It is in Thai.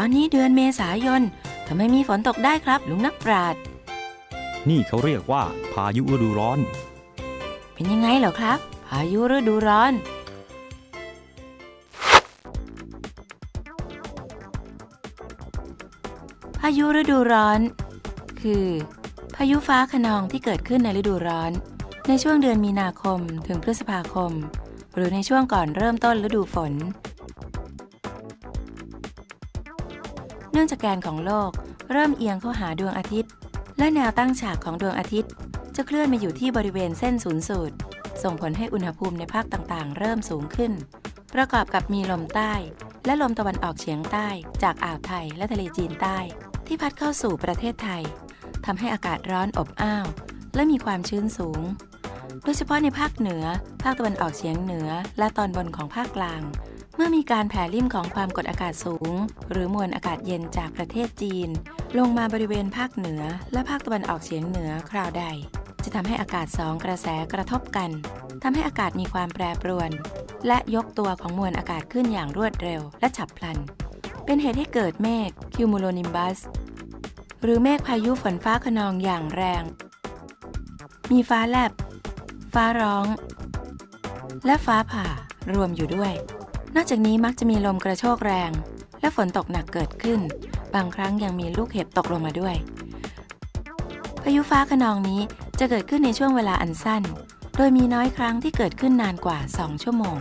อนนี้เดือนเมษายนทำไมมีฝนตกได้ครับ ลุงนักปราชญ์นี่เขาเรียกว่า พายุฤดูร้อน เป็นยังไงเหรอครับ พายุฤดูร้อน พายุฤดูร้อน คือ พายุฟ้าขนองที่เกิดขึ้นในฤดูร้อน ในช่วงเดือนมีนาคมถึงพฤษภาคม หรือในช่วงก่อนเริ่มต้นฤดูฝน เนื่องจากแกนของโลก เริ่มเอียงเข้าหาดวงอาทิตย์ และแนวตั้งฉากของดวงอาทิตย์ จะเคลื่อนมาอยู่ที่บริเวณเส้นศูนย์สูตร ส่งผลให้อุณหภูมิในภาคต่างๆ เริ่มสูงขึ้น ประกอบกับมีลมใต้ และลมตะวันออกเฉียงใต้ จากอ่าวไทยและทะเลจีนใต้ ที่พัดเข้าสู่ประเทศไทยทำให้อากาศร้อนอบอ้าว และมีความชื้นสูง โดยเฉพาะในภาคเหนือ ภาคตะวันออกเฉียงเหนือ และตอนบนของภาคกลาง เมื่อมีการแผ่ลิ่มของความกดอากาศสูง หรือมวลอากาศเย็นจากประเทศจีน ลงมาบริเวณภาคเหนือ และภาคตะวันออกเฉียงเหนือคราวใด จะทำให้อากาศสองกระแสกระทบกันทำให้อากาศมีความแปรปรวน และยกตัวของมวลอากาศขึ้นอย่างรวดเร็วและฉับพลัน เป็นเหตุให้เกิดเมฆคิวมูโลนิมบัสหรือเมฆพายุฝนฟ้าขนองอย่างแรง มีฟ้าแลบ ฟ้าร้อง และฟ้าผ่ารวมอยู่ด้วย นอกจากนี้มักจะมีลมกระโชกแรง และฝนตกหนักเกิดขึ้น บางครั้งยังมีลูกเห็บตกลงมาด้วย พายุฟ้าขนองนี้จะเกิดขึ้นในช่วงเวลาอันสั้น โดยมีน้อยครั้งที่เกิดขึ้นนานกว่า 2 ชั่วโมง